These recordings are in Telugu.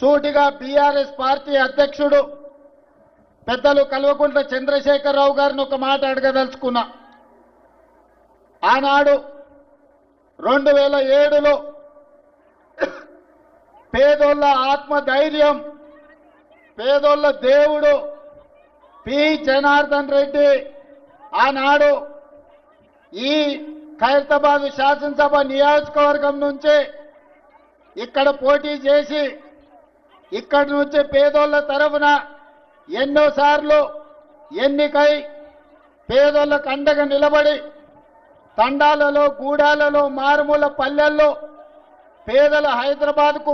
సూటిగా బీఆర్ఎస్ పార్టీ అధ్యక్షుడు పెద్దలు కల్వకుంట్ల చంద్రశేఖరరావు గారిని ఒక మాట అడగదలుచుకున్నా. ఆనాడు రెండు వేల ఏడులో పేదోళ్ళ ఆత్మధైర్యం పేదోళ్ళ దేవుడు పి. జనార్దన్ రెడ్డి ఆనాడు ఈ ఖైరతాబాద్ శాసనసభ నియోజకవర్గం నుంచి ఇక్కడ పోటీ చేసి ఇక్కడి నుంచి పేదోళ్ళ తరఫున ఎన్నోసార్లు ఎన్నికై పేదోళ్ళకు అండగా నిలబడి తండాలలో గూడాలలో మారుమూల పల్లెల్లో పేదల హైదరాబాద్కు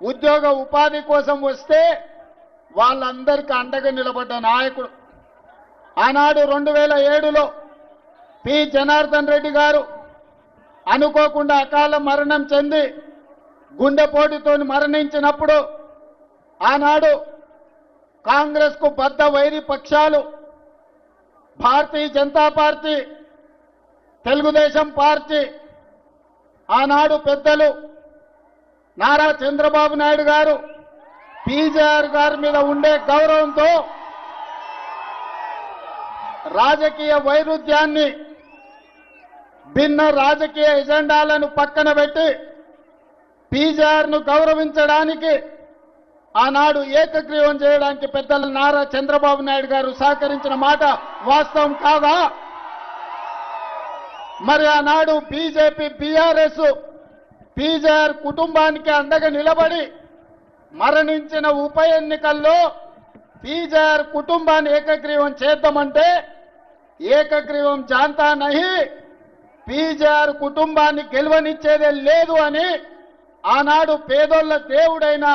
ఉద్యోగ ఉపాధి కోసం వస్తే వాళ్ళందరికీ అండగా నిలబడ్డ నాయకుడు. ఆనాడు రెండు వేల ఏడులో పి జనార్దన్ రెడ్డి గారు అనుకోకుండా అకాల మరణం చెంది గుండెపోటుతో మరణించినప్పుడు ఆనాడు కాంగ్రెస్కు బద్ద వైరి పక్షాలు భారతీయ జనతా పార్టీ తెలుగుదేశం పార్టీ ఆనాడు పెద్దలు నారా చంద్రబాబు నాయుడు గారు పీజేఆర్ గారి మీద ఉండే గౌరవంతో రాజకీయ వైరుధ్యాన్ని భిన్న రాజకీయ ఎజెండాలను పక్కన పెట్టి పీజీఆర్ను గౌరవించడానికి ఆనాడు ఏకగ్రీవం చేయడానికి పెద్దల నారా చంద్రబాబు నాయుడు గారు సహకరించిన మాట వాస్తవం కాదా? మరి ఆనాడు బీజేపీ బీఆర్ఎస్ పీజీఆర్ కుటుంబానికి అండగా నిలబడి మరణించిన ఉప ఎన్నికల్లో పీజీఆర్ కుటుంబాన్ని ఏకగ్రీవం చేద్దామంటే ఏకగ్రీవం జాంతా నహి పీజీఆర్ కుటుంబాన్ని గెలువనిచ్చేదే లేదు అని ఆనాడు పేదోళ్ళ దేవుడైన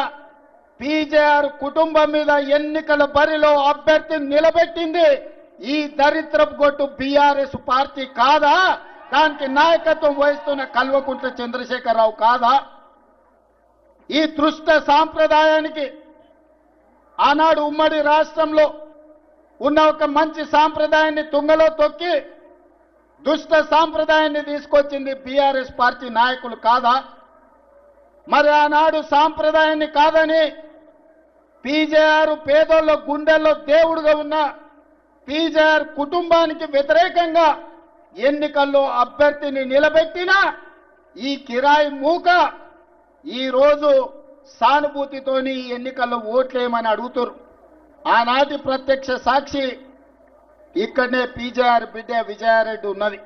పీజేఆర్ కుటుంబం మీద ఎన్నికల బరిలో అభ్యర్థిని నిలబెట్టింది. ఈ దరిద్రపు గొట్టు బీఆర్ఎస్ పార్టీ కాదా? దానికి నాయకత్వం వహిస్తున్న కల్వకుంట్ల చంద్రశేఖరరావు కాదా? ఈ దృష్ట సాంప్రదాయానికి ఆనాడు ఉమ్మడి రాష్ట్రంలో ఉన్న ఒక మంచి సాంప్రదాయాన్ని తుంగలో తొక్కి దుష్ట సాంప్రదాయాన్ని తీసుకొచ్చింది బీఆర్ఎస్ పార్టీ నాయకులు కాదా? మరి ఆనాడు సాంప్రదాయాన్ని కాదని పీజేఆర్ పేదోళ్ళ గుండెల్లో దేవుడుగా ఉన్న పీజేఆర్ కుటుంబానికి వ్యతిరేకంగా ఎన్నికల్లో అభ్యర్థిని నిలబెట్టిన ఈ కిరాయి మూక ఈరోజు సానుభూతితోని ఎన్నికల్లో ఓట్లేయమని అడుగుతారు ఆనాటి ప్రత్యక్ష సాక్షి ఇక్కడనే పీజేఆర్ బిడ్డ విజయారెడ్డి ఉన్నది.